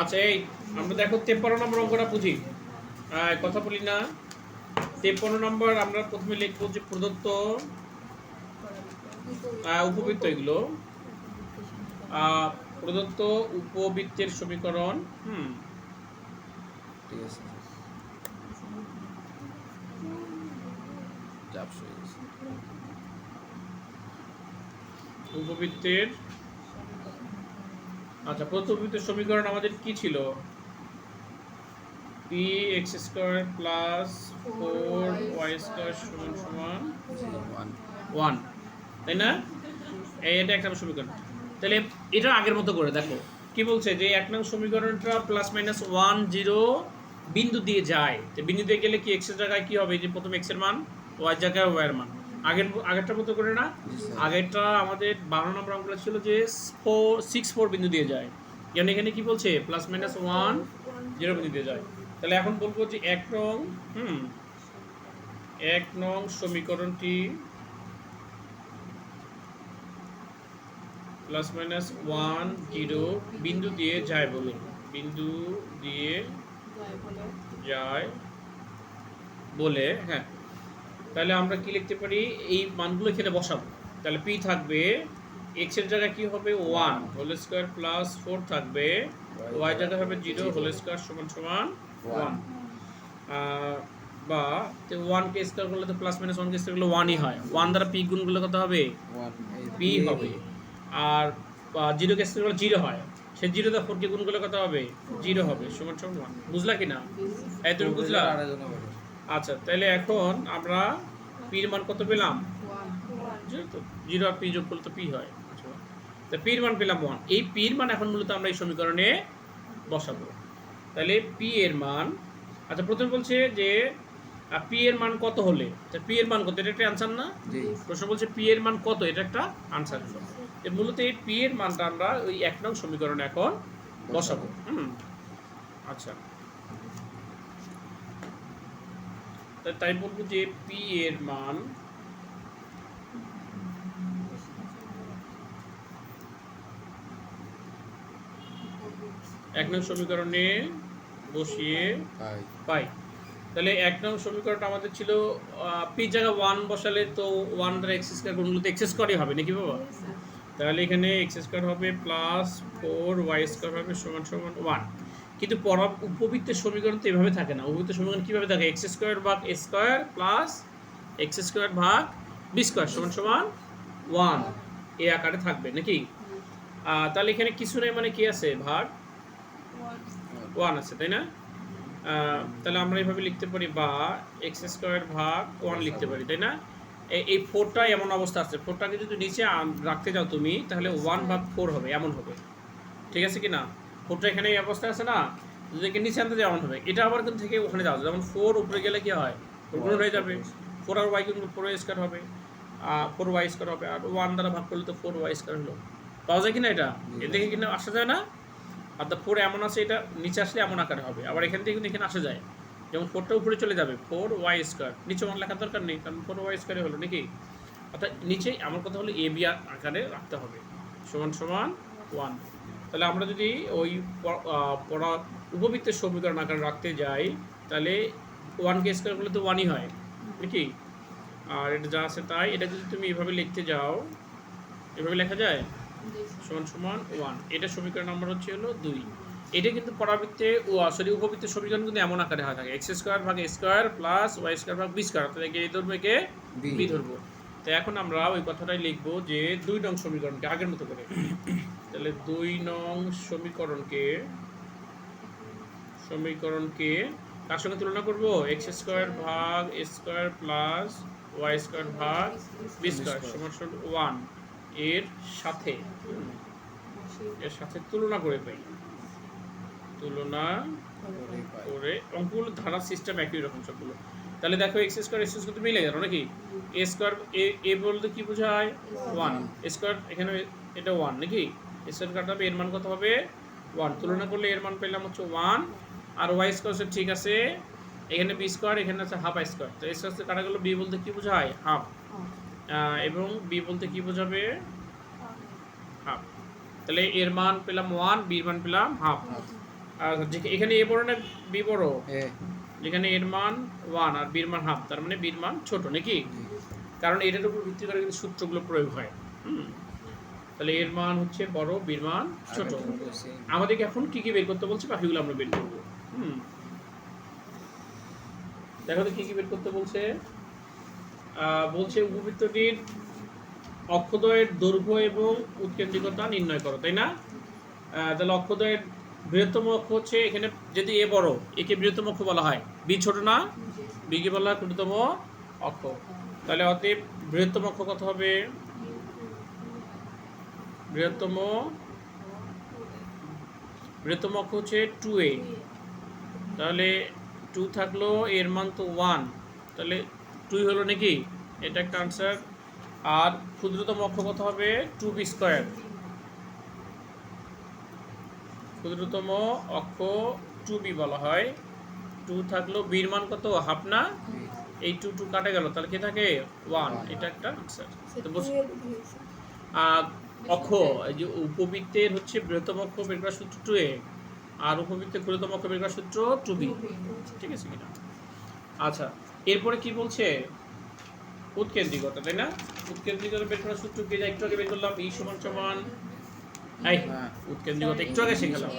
আচ্ছা এই আমরা দেখো তেপ্পান্ন নম্বর অঙ্কটা বুঝি। কথা বলি না। তেপ্পান্ন নম্বর আমরা প্রথমে লিখব যে প্রদত্ত উপবৃত্ত এগুলো। প্রদত্ত উপবৃত্তের সমীকরণ হুম। ঠিক আছে চাপ উপবৃত্তের আচ্ছা উপবৃত্তের সমীকরণ আমাদের কি ছিল? P x square plus four y square সমান সমান ওয়ান তাই না? এই এটা একটা সমীকরণ। তাহলে এটা আগের মতো করে দেখো। কি বলছে? যে এক নং সমীকরণটা প্লাস মাইনাস ওয়ান জিরো বিন্দু দিয়ে যায়। তো বিন্দু দিয়ে গেলে কি এক্সের জায়গায় কি হবে? যে প্রথম এক্সের মান ওয়াই জায়গায় ওয়াই এর মান। আগের আগেরটা মতো করে না। আগেরটা আমাদের বারো নম্বর অঙ্কটা ছিল যে ফোর সিক্স ফোর বিন্দু দিয়ে যায়। যেমন এখানে কি বলছে? প্লাস মাইনাস ওয়ান জিরো বিন্দু দিয়ে যায়। তাহলে এখন বলব যে এক নং হুম এক নং সমীকরণটি প্লাস মাইনাস ওয়ান জিরো বিন্দু দিয়ে যায় বলে। বিন্দু দিয়ে যায় বলে হ্যাঁ। তাহলে আমরা কি লিখতে পারি? এই মানগুলো এখানে বসাবো। তাহলে পি থাকবে এক্সের জায়গায় কি হবে? One whole square plus four থাকবে। ওয়াই জায়গায় হবে জিরো হোল স্কোয়ার সমান সমান ওয়ান বা ওয়ান কে স্কোয়ার করলে তো প্লাস মাইনাস ওয়ান কে স্কোয়ার করলে ওয়ানই হয়। ওয়ান দ্বারা পি গুণ করলে কত হবে? পি হবে। আর জিরো কে স্কোয়ার করলে জিরো হয়। সে জিরো দা ফোর কে গুণ করলে কত হবে? জিরো হবে। সমান সমান ওয়ান বুঝলা কি না? এই তুমি বুঝলা? আচ্ছা তাহলে এখন আমরা পির মান কত পেলাম? জিরো তো জিরো আর পি যোগ করলে তো পি হয়। আচ্ছা তা পির মান পেলাম ওয়ান এই পির মান এখন মূলত আমরা এই সমীকরণে বসাবো। তাহলে পি এর মান আচ্ছা প্রথমে বলছে যে পি এর মান কত হলে? তা পি এর মান কত? এটা একটা আনসার না? জি। প্রশ্ন বলছে পি এর মান কত? এটা একটা আনসার হলো। এ মূলত এই পি এর মানটা আমরা ওই এক নং সমীকরণে এখন বসাবো। হুম আচ্ছা তা- তাই বলব যে পি এর মান এক নং সমীকরণে বসিয়ে পাই। পাই। তাহলে এক নং সমীকরণটা আমাদের ছিল পি জায়গা ওয়ান বসালে তো ওয়ান দ্বারা এক্স স্কোয়ার গুণগুলো তো এক্স স্কোয়ারই হবে নাকি বাবা? তাহলে এখানে এক্স স্কোয়ার হবে প্লাস ফোর ওয়াই স্কোয়ার হবে সমান সমান ওয়ান কিন্তু পরা উপবৃত্তের সমীকরণ তো এভাবে থাকে না। উপবৃত্তের সমীকরণ কীভাবে থাকে? এক্স স্কোয়ার ভাগ a square plus x square ভাগ বি স্কোয়ার সমান সমান ওয়ান এ আকারে থাকবে নাকি? তাহলে এখানে কিছু নেই মানে কি আছে? ভাগ ওয়ান আছে তাই না? তাহলে আমরা এইভাবে লিখতে পারি বা এক্স স্কোয়ার ভাগ ওয়ান লিখতে পারি তাই না? এই- এই ফোরটা এমন অবস্থা আছে। ফোরটাকে যদি নিচে রাখতে যাও তুমি তাহলে ওয়ান ভাগ ফোর হবে এমন হবে। ঠিক আছে কি না? ফোরটা এখানে এই অবস্থা আছে না যদি একে নিচে আনতে যাও এমন হবে এটা আবার কিন্তু থেকে ওখানে যাও যেমন ফোর উপরে গেলে কি হয়? ফোর গুণ হয়ে যাবে। ফোর আর ওয়াই কিন্তু ফোর ওয়াই স্কোয়ার হবে ফোর ওয়াই স্কোয়ার হবে আর ওয়ান দ্বারা ভাগ করলে তো ফোর ওয়াই স্কোয়ার হলো। পাওয়া যায় কিনা এটা? এ দেখে কিনা আসা যায় না। আর অর্থাৎ ফোর এমন আছে এটা নিচে আসলে এমন আকারে হবে। আবার এখান থেকে কিন্তু এখানে আসা যায়। যেমন ফোরটা উপরে চলে যাবে ফোর ওয়াই স্কোয়ার নিচে ওয়ান লেখার দরকার নেই কারণ ফোর ওয়াই স্কোয়ারে হলো নাকি? অর্থাৎ নিচে আমার কথা হলো এ বি আকারে রাখতে হবে। সমান সমান ওয়ান তাহলে আমরা যদি ওই পড়া উপবৃত্তের সমীকরণ আকারে রাখতে যাই তাহলে ওয়ানকে স্কোয়ার করলে তো ওয়ানই হয় নাকি আর এটা যা আছে তাই এটা যদি তুমি এভাবে লিখতে যাও এভাবে লেখা যায়? সমান সমান ওয়ান এটা সমীকরণ নাম্বার হচ্ছে হলো দুই। এটা কিন্তু পরাবৃত্তে ও সরি উপবৃত্তের সমীকরণ কিন্তু এমন আকারে হয় থাকে। এক্স স্কোয়ার ভাগ স্কোয়ার প্লাস ওয়াই স্কোয়ার ভাগ বি স্কোয়ার তাহলে একে এ ধরবো একে বি। বি ধরবো। তো এখন আমরা ওই কথাটাই লিখব যে দুই নং সমীকরণকে আগের মতো করে। তাহলে দুই নং সমীকরণকে সমীকরণকে কার সঙ্গে তুলনা করব? এক্স স্কোয়ার ভাগ স্কোয়ার প্লাস ওয়াই স্কোয়ার ভাগ বি স্কোয়ার সমান ওয়ানের সাথে। এর সাথে তুলনা করে পাই। তুলনা করে অঙ্কগুলো ধারা সিস্টেম একই রকম সবগুলো। তাহলে দেখো এক্স স্কোয়ার এক্স স্কোয়ার তো মিলে গেল নাকি? এ স্কোয়ার এ এ বলতে কি বোঝায়? ওয়ান স্কোয়ার এখানে এটা ওয়ান নাকি? স্কোয়ার কাটাবে এর মান কত হবে? ওয়ান তুলনা করলে এর মান পেলাম হচ্ছে ওয়ান আর ওয়াই স্কোয়ার ঠিক আছে, এখানে বি স্কোয়ার এখানে আছে হাফ আই স্কোয়ার তো স্কোয়ার কাটা গেলো বি বলতে কি বোঝায়? হাফ এবং বি বলতে কি বোঝাবে? হাফ তাহলে এর মান পেলাম ওয়ান বির মান পেলাম হাফ আর এখানে এ বড় না বি বড়? যেখানে এর মান ওয়ান আর বির মান হাফ তার মানে বির মান ছোট নাকি? কারণ এটার উপর ভিত্তি করে কিন্তু সূত্রগুলো প্রয়োগ হয়। হুম। তাহলে এর মান হচ্ছে বড় বির মান ছোট। আমাদেরকে এখন কি কি বের করতে বলছে বাকিগুলো আমরা বের করব। হুম। দেখো তো কি কি বের করতে বলছে। বলছে উপবৃত্তটির অক্ষদয়ের দৈর্ঘ্য এবং উৎকেন্দ্রিকতা নির্ণয় করো তাই না? তাহলে অক্ষদয়ের বৃহত্তম অক্ষ হচ্ছে এখানে যদি এ বড় একে বৃহত্তম অক্ষ বলা হয়। বি ছোট না, বি কে বলা হয় ক্ষুদ্রতম অক্ষ। তাহলে অতএব বৃহত্তম অক্ষ কত হবে? বৃহত্তম বৃহত্তম অক্ষ হচ্ছে টু এ তাহলে টু থাকল, এর মান তো ওয়ান তাহলে টুই হলো নাকি? এটা একটা আনসার আর ক্ষুদ্রতম অক্ষ কত হবে? টু বি স্কোয়ার ক্ষুদ্রতম অক্ষ টু বি বলা হয়। টু থাকল বির মান কত হাফ না এই টু টু কাটে গেল তাহলে কি থাকে ওয়ান এটা একটা আনসার তো বস আর অক্ষ এই যে উপবৃত্তের হচ্ছে বৃহত্তম অক্ষ বের করার সূত্র টু এ আর উপবৃত্তের ক্ষুদ্রতম অক্ষ বের করার সূত্র টু বি ঠিক আছে কিনা আচ্ছা এরপরে কি বলছে উৎকেন্দ্রিকতা তাই না উৎকেন্দ্রিকতা বের করার সূত্র কি একটু আগে বের করলাম ই সমান সমান এই হ্যাঁ উৎকেন্দ্রিকতা একটু আগে শিখালাম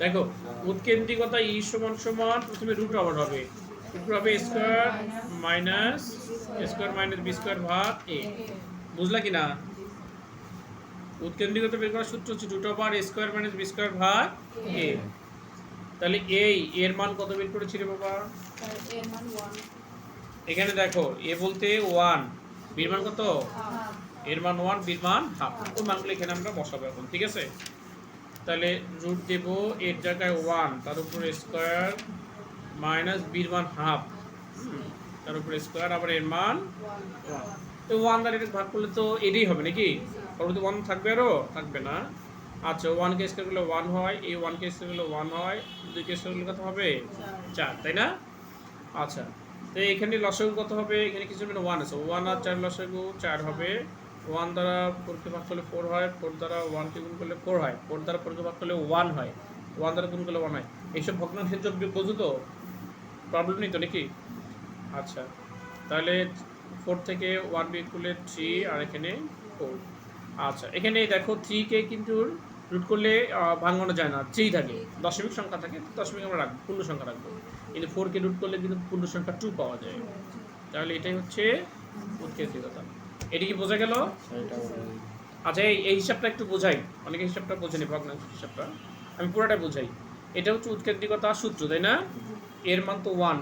দেখো উৎকেন্দ্রিকতা ই সমান সমান প্রথমে রুট ওভার হবে। রুট হবে square minus square minus b square ভাগ এ বুঝলা কি না? উৎকেন্দ্রিকতা বের করার সূত্র হচ্ছে root over square minus b square ভাগ এ তাহলে এই এর মান কত বের করেছিল বাবা? এখানে দেখো এ বলতে ওয়ান বির মান কত? এর মান ওয়ান বির মান হাফ ওই মানগুলো এখানে আমরা বসাবো এখন ঠিক আছে? তাহলে রুট দেব এর জায়গায় ওয়ান তার উপরে স্কোয়ার মাইনাস বির মান হাফ তার উপরে স্কোয়ার আবার এর মান ওয়ান তো ওয়ান দ্বারা এটা ভাগ করলে তো এটাই হবে নাকি? পরবর্তী ওয়ান থাকবে আরও থাকবে না। আচ্ছা ওয়ান কে স্কোয়ার করলে ওয়ান হয়, এই ওয়ান কে স্কোয়ার করলে ওয়ান হয়, দুই কে স্কোয়ার করলে কত হবে? চার, তাই না? আচ্ছা তো এখানে লসাগু কত হবে? এখানে কিছু ওয়ান আছে। ওয়ান আর চার লসাগু, চার হবে। ওয়ান দ্বারা ফোরকে ভাগ করলে ফোর হয় ফোর দ্বারা ওয়ানকে গুণ করলে ফোর হয় ফোর দ্বারা ফোরকে ভাগ করলে ওয়ান হয় ওয়ান দ্বারা গুণ করলে ওয়ান হয়। এইসব ভগ্নাংশের যোগ বিয়োগ বোঝো তো? প্রবলেম নেই তো নাকি? আচ্ছা তাহলে ফোর থেকে ওয়ান বিয়োগ করলে থ্রি আর এখানে ফোর আচ্ছা এখানে দেখো থ্রিকে কিন্তু রুট করলে ভাঙানো যায় না থ্রি থাকে। দশমিক সংখ্যা থাকে, দশমিক আমরা রাখব, পূর্ণ সংখ্যা রাখব। কিন্তু ফোরকে রুট করলে কিন্তু পূর্ণ সংখ্যা টু পাওয়া যায়। তাহলে এটাই হচ্ছে উৎকেন্দ্রিকতা। এটি কি বোঝা গেল? আচ্ছা এই এই হিসাবটা একটু বোঝাই। অনেকে হিসাবটা বোঝেনি ভগ্নাংশ হিসাবটা। আমি পুরোটা বোঝাই। এটা হচ্ছে উৎকেন্দ্রিকতা সূত্র তাই না? এর মান তো ওয়ান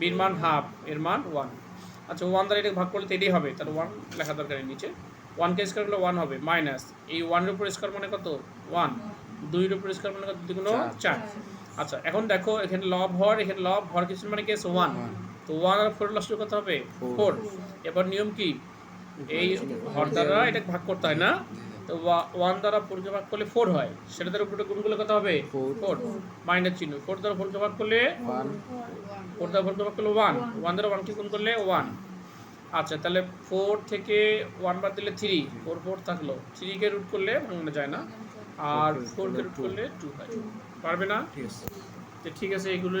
বির মান হাফ এর মান ওয়ান আচ্ছা ওয়ান দ্বারা এটা ভাগ করলে তো এটাই হবে। তাহলে ওয়ান লেখা দরকার নিচে। ওয়ান কে স্কোয়ার করলে ওয়ান হবে মাইনাস এই ওয়ানের উপর স্কোয়ার মানে কত? ওয়ান দুইয়ের উপর স্কোয়ার মানে কত? দুগুণ চার। আচ্ছা এখন দেখো এখানে লব হর এখানে লব হর কিছু মানে কেস ওয়ান. তো ওয়ান আর ফোর লস কত হবে. ফোর এবার নিয়ম কি? এই হর দ্বারা এটা ভাগ করতে হয় না। তো ওয়ান দ্বারা ফোরকে ভাগ করলে ফোর হয়। সেটা দ্বারা উপরে গুণ করলে কত হবে. ফোর মাইনাস চিহ্ন। ফোর দ্বারা ফোরকে ভাগ করলে. ফোর দ্বারা ফোরকে ভাগ করলে ওয়ান ওয়ান দ্বারা ওয়ানকে গুণ করলে ওয়ান আচ্ছা তাহলে ফোর থেকে ওয়ান বাদ দিলে থ্রি ফোর ফোর থাকল। থ্রিকে রুট করলে ভাঙানো যায় না। আর ফোরকে রুট করলে টু হয়। পারবে না? ঠিক আছে তো ঠিক আছে এগুলো